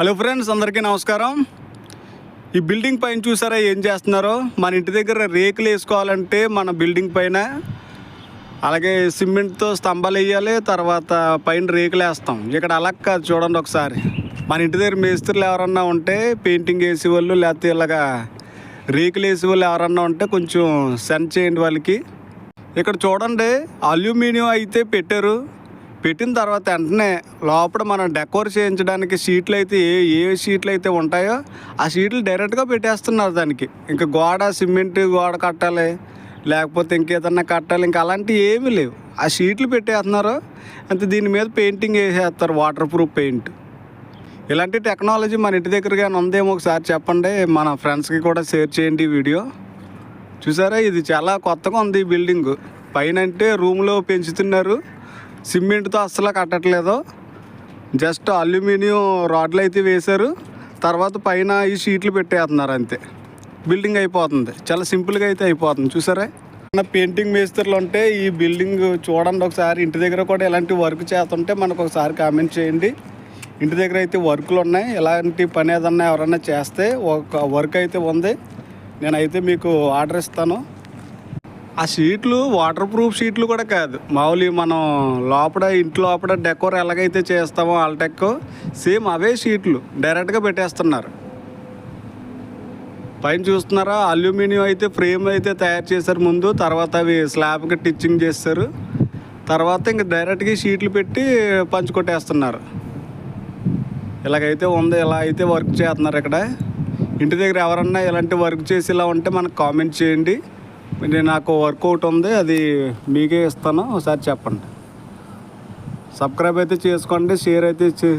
Hello friends అందరికీ నమస్కారం. ఈ బిల్డింగ్ పైన చూసారా ఏం చేస్తున్నారో? మన ఇంటి దగ్గర రేకులు వేసుకోవాలంటే మన బిల్డింగ్ పైన అలాగే సిమెంట్తో స్తంభాలు వేయాలి తర్వాత పైన రేకులు వేస్తాం. ఇక్కడ అలా కాదు చూడండి ఒకసారి. మన ఇంటి దగ్గర మేస్త్రులు ఎవరన్నా ఉంటే పెయింటింగ్ వేసే వాళ్ళు లేకపోతే ఇలాగా రేకులు వేసే వాళ్ళు ఎవరన్నా ఉంటే కొంచెం సెండ్ చేయండి వాళ్ళకి. ఇక్కడ చూడండి అల్యూమినియం అయితే పెట్టారు. పెట్టిన తర్వాత వెంటనే లోపల మనం డెకోర్ చేయించడానికి షీట్లు అయితే ఏ ఏ షీట్లు అయితే ఉంటాయో ఆ షీట్లు డైరెక్ట్గా పెట్టేస్తున్నారు దానికి. ఇంకా గోడ సిమెంట్ గోడ కట్టాలి లేకపోతే ఇంకేదన్నా కట్టాలి ఇంకా అలాంటివి ఏమీ లేవు. ఆ షీట్లు పెట్టేస్తున్నారు అంత దీని మీద పెయింటింగ్ వేసేస్తారు వాటర్ ప్రూఫ్ పెయింట్. ఇలాంటి టెక్నాలజీ మన ఇంటి దగ్గర కానీ ఉందేమో ఒకసారి చెప్పండి మన ఫ్రెండ్స్కి కూడా షేర్ చేయండి వీడియో. చూసారా ఇది చాలా కొత్తగా ఉంది ఈ బిల్డింగ్. పైన అంటే రూమ్లో పెంచుతున్నారు. సిమెంట్తో అస్సలు కట్టట్లేదు. జస్ట్ అల్యూమినియం రాడ్లు అయితే వేశారు. తర్వాత పైన ఈ షీట్లు పెట్టేస్తున్నారు అంతే. బిల్డింగ్ అయిపోతుంది. చాలా సింపుల్గా అయితే అయిపోతుంది. చూసారా? మన పెయింటింగ్ మేస్త్రులు ఉంటే ఈ బిల్డింగ్ చూడండి ఒకసారి. ఇంటి దగ్గర కూడా ఇలాంటి వర్క్ చేస్తుంటే మనకు ఒకసారి కామెంట్ చేయండి. ఇంటి దగ్గర అయితే వర్కులు ఉన్నాయి. ఇలాంటి పని ఏదన్నా ఎవరన్నా చేస్తే ఒక వర్క్ అయితే ఉంది. నేనైతే మీకు ఆర్డర్ ఇస్తాను. ఆ షీట్లు వాటర్ ప్రూఫ్ షీట్లు కూడా కాదు. మామూలు మనం లోపల ఇంటి లోపల డెకోర్ ఎలాగైతే చేస్తామో ఆల్టెక్ సేమ్ అవే షీట్లు డైరెక్ట్గా పెట్టేస్తున్నారు. పైన చూస్తున్నారా అల్యూమినియం అయితే ఫ్రేమ్ అయితే తయారు చేశారు ముందు తర్వాత అవి స్లాబ్కి టిచ్చింగ్ చేస్తారు. తర్వాత ఇంక డైరెక్ట్గా షీట్లు పెట్టి పంచుకొట్టేస్తున్నారు ఇలాగైతే ఉంది ఇలా అయితే వర్క్ చేస్తున్నారు ఇక్కడ. ఇంటి దగ్గర ఎవరన్నా ఇలాంటి వర్క్ చేసి ఇలా ఉంటే మనకు కామెంట్ చేయండి. నేను నాకు వర్కౌట్ ఉంది అది మీకే ఇస్తాను. ఒకసారి చెప్పండి. సబ్స్క్రైబ్ అయితే చేసుకోండి షేర్ అయితే చే